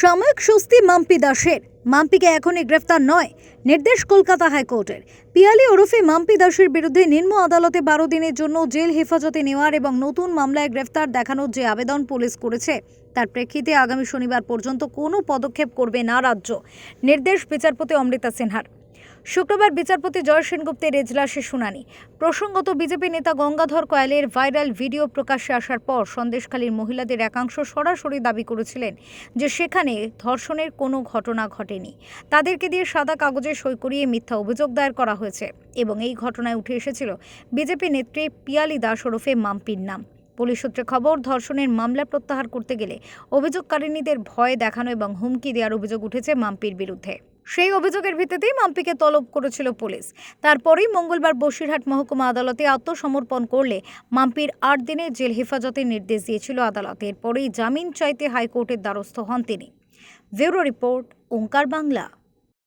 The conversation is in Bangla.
সাময়িক স্বস্তি মাম্পি দাসের। মাম্পিকে এখনই গ্রেফতার নয়, নির্দেশ কলকাতা হাইকোর্টের। পিয়ালি ওরফে মাম্পি দাসের বিরুদ্ধে নিম্ন আদালতে বারো দিনের জন্য জেল হেফাজতে নেওয়ার এবং নতুন মামলায় গ্রেফতার দেখানোর যে আবেদন পুলিশ করেছে, তার প্রেক্ষিতে আগামী শনিবার পর্যন্ত কোনো পদক্ষেপ করবে না রাজ্য, নির্দেশ বিচারপতি অমৃতা সিনহার। শুক্রবার বিচারপতি জয় সেনগুপ্তের এজলাসে শুনানি। প্রসঙ্গত বিজেপি নেতা গঙ্গাধর কয়ালের ভাইরাল ভিডিও প্রকাশ্যে আসার পর সন্দেশখালীর মহিলাদের একাংশ সরাসরি দাবি করেছিলেন যে সেখানে ধর্ষণের কোনো ঘটনা ঘটেনি। তাদেরকে দিয়ে সাদা কাগজে সই করিয়ে মিথ্যা অভিযোগ দায়ের করা হয়েছে এবং এই ঘটনায় উঠে এসেছিল বিজেপি নেত্রী পিয়ালি দাস ওরফে মাম্পির নাম। পুলিশ সূত্রে খবর, ধর্ষণের মামলা প্রত্যাহার করতে গেলে অভিযোগকারিনীদের ভয় দেখানো এবং হুমকি দেওয়ার অভিযোগ উঠেছে মাম্পির বিরুদ্ধে। সেই অভিযোগের ভিত্তিতেই মাম্পিকে তলব করেছিল পুলিশ। তারপরেই মঙ্গলবার বসিরহাট মহকুমা আদালতে আত্মসমর্পণ করলে মাম্পির আট দিনের জেল হেফাজতের নির্দেশ দিয়েছিল আদালত। এরপরেই জামিন চাইতে হাইকোর্টের দ্বারস্থ হন তিনি। Bureau report, Omkar Bangla.